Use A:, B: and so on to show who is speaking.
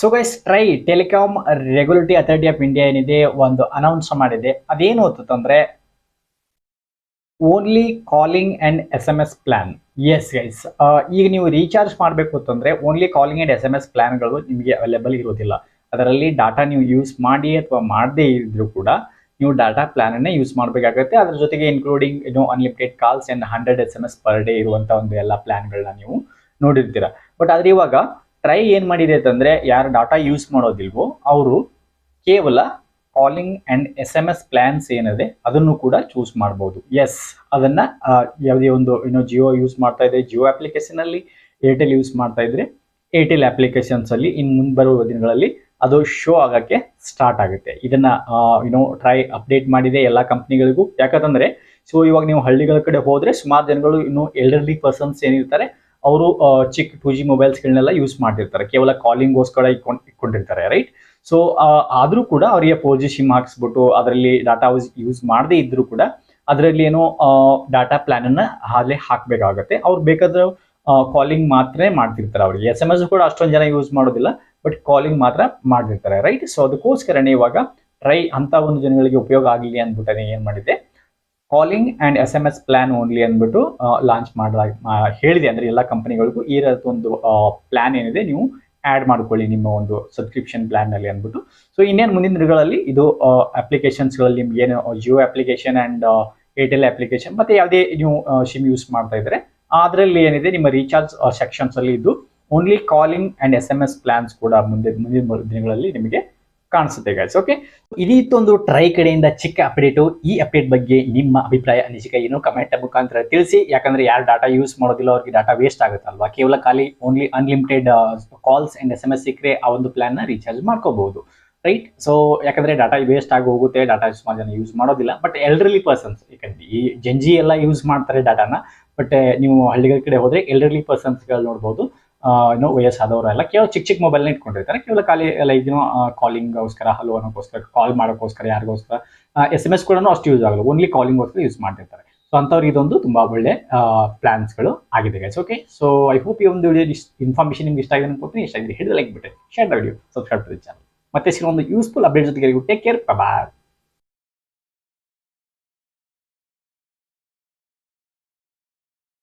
A: So guys TRAI telecom regulatory authority of India ಏನಿದೆ, ಒಂದು announce ಮಾಡಿದೆ. ಅದೇನು ಅಂತಂದ್ರೆ only calling and S M S plans guys ಈಗ ನೀವು ರೀಚಾರ್ಜ್ ಮಾಡಬೇಕು ಅಂತಂದ್ರೆ only calling and S M S ಪ್ಲಾನ್ಗಳು ನಿಮಗೆ ಅವೈಲೇಬಲ್ ಇರೋದಿಲ್ಲ. ಅದರಲ್ಲಿ ಡಾಟಾ ನೀವು ಯೂಸ್ ಮಾಡಿ ಅಥವಾ ಮಾಡದೇ ಇದ್ರೂ ಕೂಡ, ನೀವು ಡಾಟಾ ಪ್ಲಾನ್ ಅನ್ನೇ ಯೂಸ್ ಮಾಡಬೇಕಾಗುತ್ತೆ. ಅದ್ರ ಜೊತೆಗೆ ಇನ್ಕ್ಲೂಡಿಂಗ್ ಏನು unlimited calls and hundred S M S per day ಇರುವಂಥ ಒಂದು ಎಲ್ಲ ಪ್ಲಾನ್ಗಳನ್ನ ನೀವು ನೋಡಿರ್ತೀರ. ಬಟ್ ಆದ್ರೆ ಇವಾಗ ಟ್ರೈ ಏನ್ ಮಾಡಿದೆ ಅಂತಂದ್ರೆ ಯಾರು ಡಾಟಾ ಯೂಸ್ ಮಾಡೋದಿಲ್ವೋ ಅವರು ಕೇವಲ calling and S M S plans ಏನಿದೆ ಅದನ್ನು ಕೂಡ ಚೂಸ್ ಮಾಡಬಹುದು ಎಸ್ ಅದನ್ನ ಯಾವುದೇ ಒಂದು ಏನೋ ಜಿಯೋ ಯೂಸ್ ಮಾಡ್ತಾ ಇದೆ ಜಿಯೋ ಅಪ್ಲಿಕೇಶನ್ ಅಲ್ಲಿ ಏರ್ಟೆಲ್ ಯೂಸ್ ಮಾಡ್ತಾ ಇದ್ರೆ ಏರ್ಟೆಲ್ ಅಪ್ಲಿಕೇಶನ್ಸ್ ಅಲ್ಲಿ ಇನ್ ಮುಂದೆ ಬರುವ ದಿನಗಳಲ್ಲಿ ಅದು ಶೋ ಆಗಕ್ಕೆ ಸ್ಟಾರ್ಟ್ ಆಗುತ್ತೆ. ಇದನ್ನ ಏನೋ ಟ್ರೈ ಅಪ್ಡೇಟ್ ಮಾಡಿದೆ ಎಲ್ಲ ಕಂಪ್ನಿಗಳಿಗೂ ಯಾಕಂತಂದ್ರೆ ಸೊ ಇವಾಗ ನೀವು ಹಳ್ಳಿಗಳ ಕಡೆ ಹೋದ್ರೆ ಸುಮಾರು ಜನಗಳು ಇನ್ನು ಎಲ್ಡರ್ಲಿ ಪರ್ಸನ್ಸ್ ಏನಿರ್ತಾರೆ ಅವರು ಚಿಕ್ಕ ಟೂ ಜಿ ಮೊಬೈಲ್ಸ್ಗಳನ್ನೆಲ್ಲ ಯೂಸ್ ಮಾಡ್ತಿರ್ತಾರೆ. ಕೇವಲ ಕಾಲಿಂಗ್ಗೋಸ್ಕರ ಇಟ್ಕೊಂಡು, ಇಟ್ಕೊಂಡಿರ್ತಾರೆ ರೈಟ್ ಸೊ ಆದರೂ ಕೂಡ ಅವರಿಗೆ ಫೋರ್ ಜಿ ಸಿಮ್ ಹಾಕ್ಸ್ಬಿಟ್ಟು ಅದರಲ್ಲಿ ಡಾಟಾ ಯೂಸ್ ಮಾಡದೇ ಇದ್ದರೂ ಕೂಡ ಅದರಲ್ಲಿ ಏನೋ ಡಾಟಾ ಪ್ಲಾನ್ ಅನ್ನ ಅಲ್ಲೇ ಹಾಕ್ಬೇಕಾಗತ್ತೆ. ಅವ್ರು ಬೇಕಾದ್ರೆ ಕಾಲಿಂಗ್ ಮಾತ್ರ ಮಾಡ್ತಿರ್ತಾರೆ ಅವರಿಗೆ. ಎಸ್ ಎಂ ಎಸ್ ಕೂಡ ಅಷ್ಟೊಂದು ಜನ ಯೂಸ್ ಮಾಡೋದಿಲ್ಲ ಬಟ್ ಕಾಲಿಂಗ್ ಮಾತ್ರ ಮಾಡಿರ್ತಾರೆ ರೈಟ್ ಸೊ ಅದಕ್ಕೋಸ್ಕರನೇ ಇವಾಗ ಟ್ರೈ ಅಂತ ಒಂದು ಜನಗಳಿಗೆ ಉಪಯೋಗ ಆಗಲಿ ಅಂದ್ಬಿಟ್ಟು ಏನು ಮಾಡಿದೆ calling and S M S plan only ಅಂದ್ಬಿಟ್ಟು ಲಾಂಚ್ ಮಾಡ ಹೇಳಿದೆ. ಅಂದ್ರೆ ಎಲ್ಲ ಕಂಪನಿಗಳಿಗೂ ಈ ರೀತಿ ಒಂದು ಪ್ಲಾನ್ ಏನಿದೆ, ನೀವು ಆ್ಯಡ್ ಮಾಡ್ಕೊಳ್ಳಿ ನಿಮ್ಮ ಒಂದು ಸಬ್ಸ್ಕ್ರಿಪ್ಷನ್ ಪ್ಲಾನ್ನಲ್ಲಿ ಅಂದ್ಬಿಟ್ಟು. ಸೊ ಇನ್ನೇನು ಮುಂದಿನ ದಿನಗಳಲ್ಲಿ ಇದು ಅಪ್ಲಿಕೇಶನ್ಸ್ಗಳಲ್ಲಿ ನಿಮ್ಗೆ ಏನು Jio application and Airtel application ಮತ್ತೆ ಯಾವುದೇ ನೀವು ಸಿಮ್ ಯೂಸ್ ಮಾಡ್ತಾ ಇದ್ದರೆ ಅದರಲ್ಲಿ ಏನಿದೆ, ನಿಮ್ಮ ರೀಚಾರ್ಜ್ ಸೆಕ್ಷನ್ಸ್ ಅಲ್ಲಿ ಇದು only calling and S M S plans ಕೂಡ ಮುಂದೆ ಮುಂದಿನ ದಿನಗಳಲ್ಲಿ ನಿಮಗೆ ಕಾಣಿಸುತ್ತೆ ಗೈಸ್ ಓಕೆ ಇದೀತೊಂದು ಟ್ರೈ ಕಡೆಯಿಂದ ಚಿಕ್ಕ ಅಪ್ಡೇಟು ಈ ಅಪ್ಡೇಟ್ ಬಗ್ಗೆ ನಿಮ್ಮ ಅಭಿಪ್ರಾಯ, ಅನಿಸಿಕೆ ಏನು ಕಮೆಂಟ್ ಮುಖಾಂತರ ತಿಳಿಸಿ. ಯಾಕಂದ್ರೆ ಯಾರು ಡಾಟಾ ಯೂಸ್ ಮಾಡೋದಿಲ್ಲ, ಅವ್ರಿಗೆ ಡಾಟಾ ವೇಸ್ಟ್ ಆಗುತ್ತಲ್ವಾ ಕೇವಲ ಖಾಲಿ only unlimited calls and S M S ಸಿಕ್ಕರೆ ಆ ಒಂದು ಪ್ಲಾನ್ನ ರೀಚಾರ್ಜ್ ಮಾಡ್ಕೋಬಹುದು. ರೈಟ್ ಸೊ ಯಾಕಂದ್ರೆ ಡಾಟಾ ವೇಸ್ಟ್ ಆಗಿ ಹೋಗುತ್ತೆ ಡಾಟಾ ಸುಮಾರು ಜನ ಯೂಸ್ ಮಾಡೋದಿಲ್ಲ. ಬಟ್ ಎಲ್ಡರ್ಲಿ ಪರ್ಸನ್ಸ್ ಯಾಕಂದ್ರೆ ಈ ಜಂಜಿ ಎಲ್ಲ ಯೂಸ್ ಮಾಡ್ತಾರೆ ಡಾಟಾನ ಬಟ್ ನೀವು ಹಳ್ಳಿಗಳ ಕಡೆ ಹೋದ್ರೆ ಎಲ್ಡರ್ಲಿ ಪರ್ಸನ್ಸ್ಗಳು ನೋಡ್ಬೋದು. ಏನೋ ವಯಸ್ಸಾದವರೆಲ್ಲ ಕೇವಲ ಚಿಕ್ಕ ಚಿಕ್ಕ ಮೊಬೈಲ್ನ ಇಟ್ಕೊಂಡಿರ್ತಾರೆ. ಕೇವಲ ಖಾಲಿ ಲೈಕ್ ಏನೋ ಕಾಲಿಂಗ್ಗೋಸ್ಕರ ಹಲೋ ಅನ್ನೋಕ್ಕೋಸ್ಕರ ಕಾಲ್ ಮಾಡೋಕ್ಕೋಸ್ಕರ, ಯಾರಿಗೋಸ್ಕರ ಎಸ್ ಎಂ ಎಸ್ ಕೂಡ ಅಷ್ಟು ಯೂಸ್ ಆಗಲ್ಲ. ಓನ್ಲಿ ಕಾಲಿಂಗ್ಗೋಸ್ಕರ ಯೂಸ್ ಮಾಡ್ತಿರ್ತಾರೆ. ಸೊ ಅಂಥವ್ರಿಗೆ ಇದೊಂದು ತುಂಬ ಒಳ್ಳೆ ಪ್ಲಾನ್ಸ್ಗಳು ಆಗಿದೆ guys okay so I hope ಈ ಒಂದು ವಿಡಿಯೋ ಇನ್ಫಾರ್ಮೇಷನ್ ನಿಮ್ಗೆ ಇಷ್ಟ ಆಗಿದೆ ಅನ್ಕೋತೀನಿ. ಇಷ್ಟ ಆಗಿದೆ ಹಿಡಿದು ಲೈಕ್ ಬಿಟ್ಟೆ share video subscribe to channel ಮತ್ತೆ ಸಿಗೋ ಒಂದು ಯೂಸ್ಫುಲ್ ಅಪ್ಡೇಟ್ ಜೊತೆಗೆ ಟೇಕ್ ಕೇರ್ ಬಾಯ್